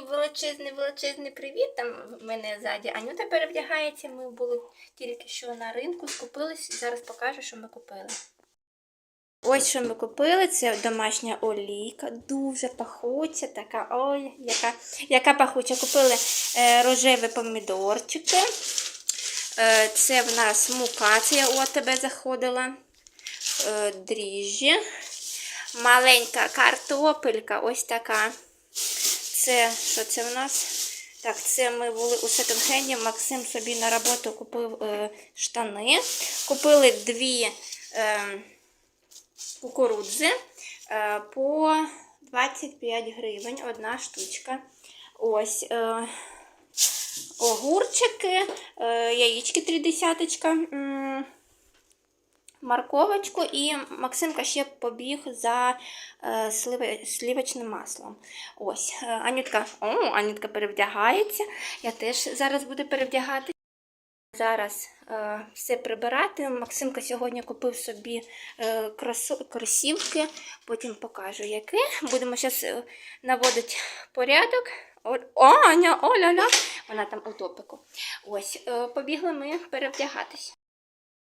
Величезний, величезний привіт. Там в мене ззаді Анюта перевдягається. Ми були тільки що на ринку, скупились. Зараз покажу, що ми купили. Ось що ми купили, це домашня олійка, дуже пахуча, така, ой, яка, яка пахуча. Купили е, рожеві помідорчики. Е, це в нас мука, це я у АТБ заходила. Е, дріжджі. Маленька картопелька, ось така. Це що це в нас? Так, це ми були у секонд-хенді. Максим собі на роботу купив е, штани. Купили дві е, кукурудзи е, по 25 гривень одна штучка. Ось е, огурчики, е, яєчки три десяточка. Морковочку і Максимка ще побіг за е, сливочним маслом. Ось, е, Анютка, о, Анютка перевдягається. Я теж зараз буду перевдягати. Зараз е, все прибирати. Максимка сьогодні купив собі е, кросо- кросівки, потім покажу, яке. Будемо зараз е, наводити порядок. О, Аня, о, ля-ля. Вона там у топику. Ось, е, побігли ми перевдягатися.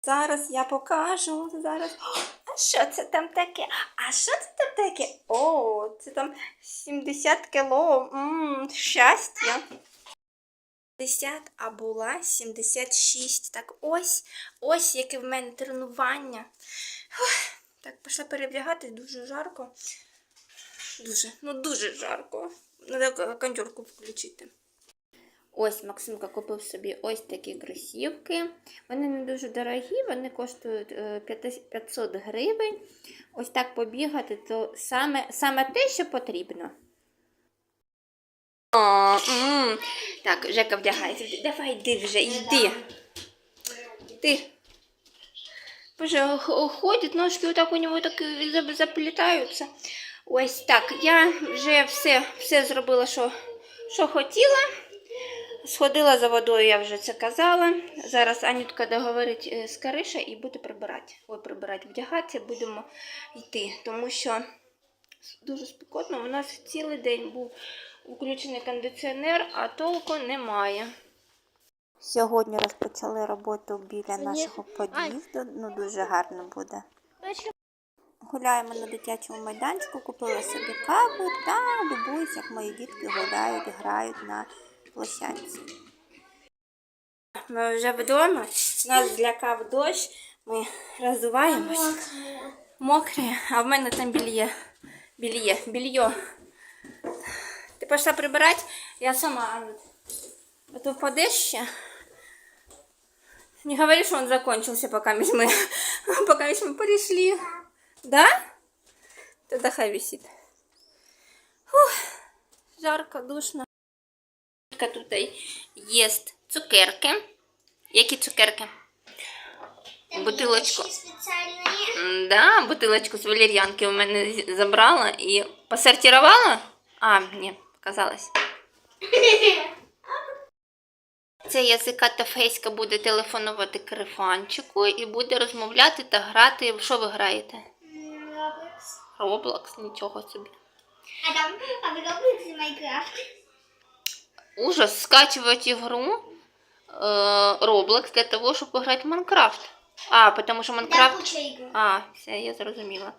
Зараз я покажу. Зараз. А що це там таке? А що це там таке? О, це там 70 кіло. М, щастя. 50, а була 76. Так ось, ось яке в мене тренування. Фух, Так, пішла перевдягати, дуже жарко. Дуже, ну дуже жарко. Треба кондьорку включити. Ось Максимка купив собі ось такі кросівки. Вони не дуже дорогі, вони коштують е, 500 гривень. Ось так побігати, то саме, саме те, що потрібно. О. Так, Жека вдягається. Давай йди вже, йди. Ти. Боже, ходять, ножки отак у нього так заплітаються. Ось так. Я вже все, все зробила, що, що хотіла. Сходила за водою, я вже це казала. Зараз Анютка договорить е, з Кариша і буде прибирати. Ой, прибирати, вдягатися, будемо йти, тому що дуже спекотно. У нас цілий день був включений кондиціонер, а толку немає. Сьогодні розпочали роботу біля нашого під'їзду. Ну, дуже гарно буде. Гуляємо на дитячому майданчику, купила собі каву та любуюсь, як мої дітки гуляють, грають на площадці. Ми вже вдома, нас злякав дощ, ми роздуваємось. Мокрі, а в мене там більє. Більє, більйо. Ти пішла прибирати? Я сама. Анют. А то впадеш ще. Не говори, что он закончился, пока мы, пока мы пришли. Да? Тогда хай висит. Фух, жарко, душно. Тут їсть цукерки. Які цукерки? Бутилочку. Да, бутилочку з валер'янки у мене забрала і посортувала. А, ні, показалось. Це язика та фейська буде телефонувати крифанчику і буде розмовляти та грати. Що ви граєте? Roblox. Роблокс, нічого собі. А там, Roblox и Minecraft. Ужас, скачивать игру э, Roblox для того, щоб пограти в Майнкрафт. А, потому що Майнкрафт. А, все, я зрозуміла.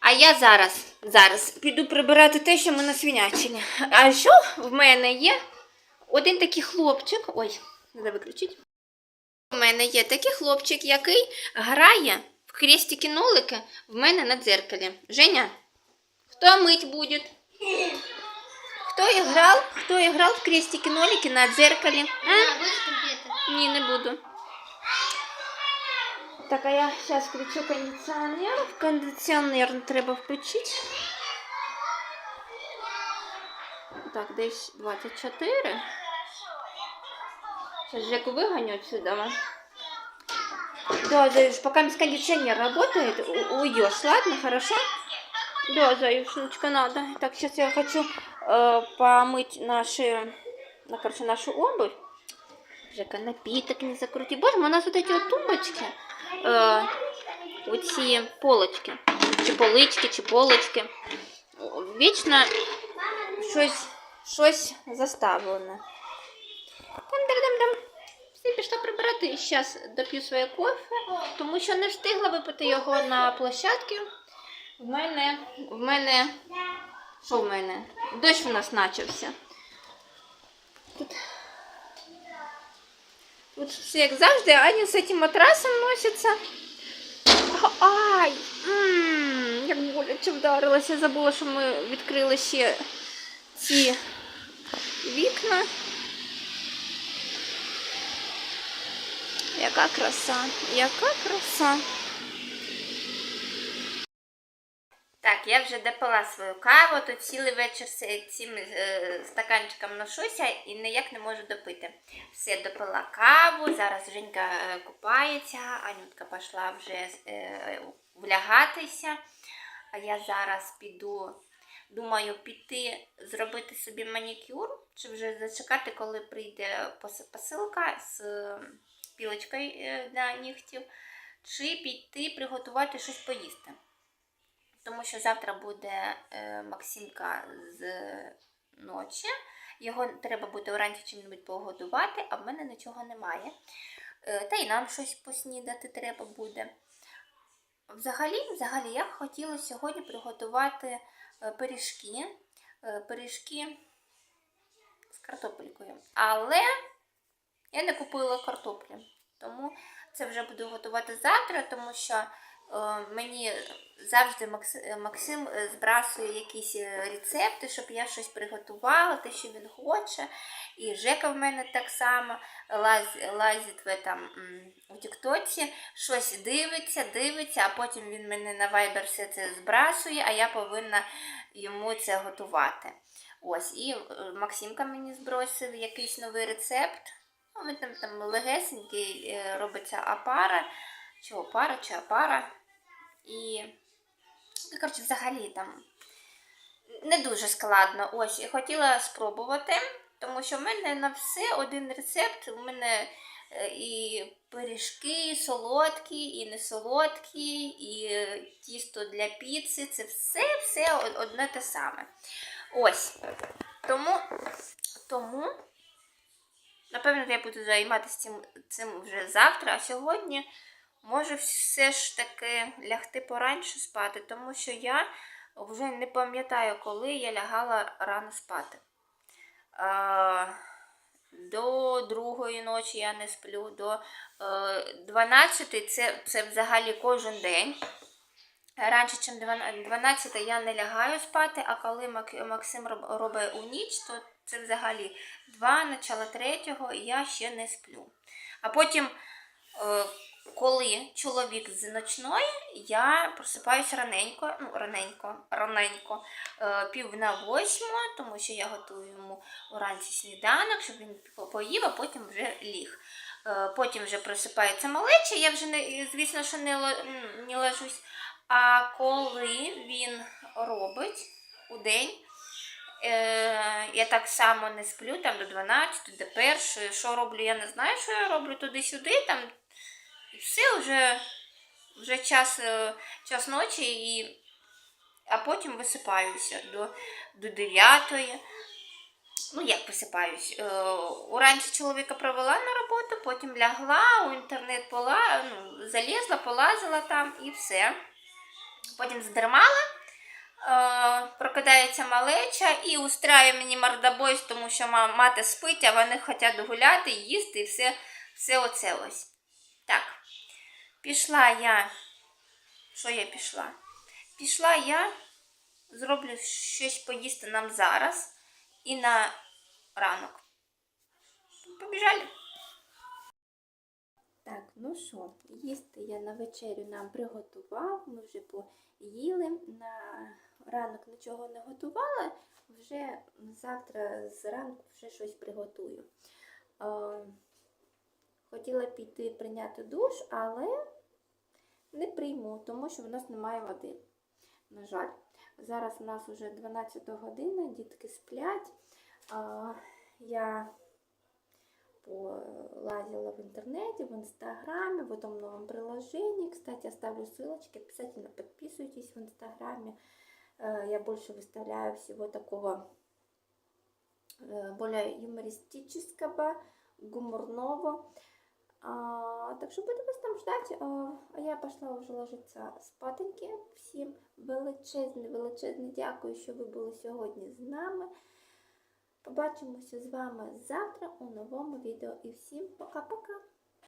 А я зараз, зараз піду прибирати те, що ми насвінячили. А що в мене є? Один такий хлопчик. Ой, треба виключити. У мене є такий хлопчик, який грає в хрестики-нолики в мене на дзеркалі. Женя, хто мить буде? Хто іграв? Хто іграв в крестики-нолики на дзеркалі? М? А, будешь конфеты? Ні, не буду. Так, а я зараз включу кондиціонер. Кондиціонер треба включити. Так, десь 24. Сейчас Жеку выгоню отсюда. Да, Заюш, пока без кондиционер работает, у- уйдешь, ладно, хорошо? Да, Заюшечка, надо. Так, сейчас я хочу э, помыть наши, ну, короче, нашу обувь. Жека, напиток не закрути. Боже, у нас вот эти вот тумбочки, е, оці полочки, чи полички, чи полочки. Вічно щось щось заставлене. Там-дам-дам-дам. Все, пішла прибирати. Зараз доп'ю своє кофе, тому що не встигла випити його на площадці. В мене, в мене, що в мене? Дощ у нас почався. Тут, тут все як завжди, Аня з цим матрасом носиться. Ай! Як боляче вдарилася, забула, що ми відкрили ще ці вікна. Яка краса, яка краса. Так, я вже допила свою каву, тут цілий вечір з цим е, стаканчиком ношуся і ніяк не можу допити. Все, допила каву, зараз Женька е, купається, Анютка пішла вже е, влягатися. А я зараз піду, думаю, піти зробити собі манікюр, чи вже зачекати, коли прийде посилка з пілочкою для нігтів, чи піти приготувати щось поїсти. Тому що завтра буде е, Максимка з ночі. Його треба буде вранці чим-небудь погодувати, а в мене нічого немає. Е, та й нам щось поснідати треба буде. Взагалі, взагалі, я хотіла сьогодні приготувати е, пиріжки. Е, пиріжки з картопелькою. Але я не купила картоплі. Тому це вже буду готувати завтра, тому що е, мені завжди е, Максим е, збрасує якісь е, рецепти, щоб я щось приготувала, те, що він хоче. І Жека в мене так само лаз, лазить в, этом, м, у Тіктоці, щось дивиться, дивиться, а потім він мене на Viber все це збрасує, а я повинна йому це готувати. Ось, і е, Максимка мені збросив якийсь новий рецепт. Ну, він там, там легесенький е, робиться апара, чи опара, чи апара. І, ну, коротше, взагалі там не дуже складно. Ось, і хотіла спробувати, тому що в мене на все один рецепт. У мене е, і пиріжки, і солодкі, і не солодкі, і е, тісто для піци. Це все, все одне те саме. Ось. Тому, тому Напевно, я буду займатися цим, цим вже завтра, а сьогодні можу все ж таки лягти пораньше спати, тому що я вже не пам'ятаю, коли я лягала рано спати. А, до другої ночі я не сплю, до е, 12 це, це взагалі кожен день. Раніше, ніж 12 я не лягаю спати, а коли Мак- Максим робить у ніч, то це взагалі 2, начало 3 я ще не сплю. А потім, е, коли чоловік з ночної, я просипаюсь раненько, ну, раненько, раненько, е, пів на восьму, тому що я готую йому уранці сніданок, щоб він поїв, а потім вже ліг. Е, Потім вже просипається малеча, я вже не, звісно, що не, не ложусь. А коли він робить у день, е, я так само не сплю там до 12, до 1, що роблю, я не знаю, що я роблю туди-сюди, там і все вже, вже час, е, час ночі, і, а потім висипаюся до, до 9. Ну, як висипаюсь? Е, уранці чоловіка провела на роботу, потім лягла, у інтернет пола, ну, залізла, полазила там і все. Потім задермала, е, прокидається малеча і устраює мені мордобой, тому що мати спить, а вони хочуть гуляти, їсти і все, все оце ось. Так, пішла я. Що я пішла? Пішла я, зроблю щось поїсти нам зараз і на ранок. Побіжали. Так, ну що, їсти я на вечерю нам приготував, ми вже поїли. На ранок нічого не готувала, вже завтра зранку вже щось приготую. Е, хотіла піти прийняти душ, але не прийму, тому що в нас немає води. На жаль, зараз у нас вже 12 година, дітки сплять. Е, я полазила в интернете, в инстаграме, в этом новом приложении. Кстати, оставлю ссылочки, обязательно подписывайтесь в инстаграме. Э, Я больше выставляю всего такого более юмористического, гуморного. А, так що буду вас там ждати. А, я пішла вже ложитися спатеньки. Всім величезне, величезне дякую, що ви були сьогодні з нами. Побачимося з вами завтра у новому відео. І всім пока-пока!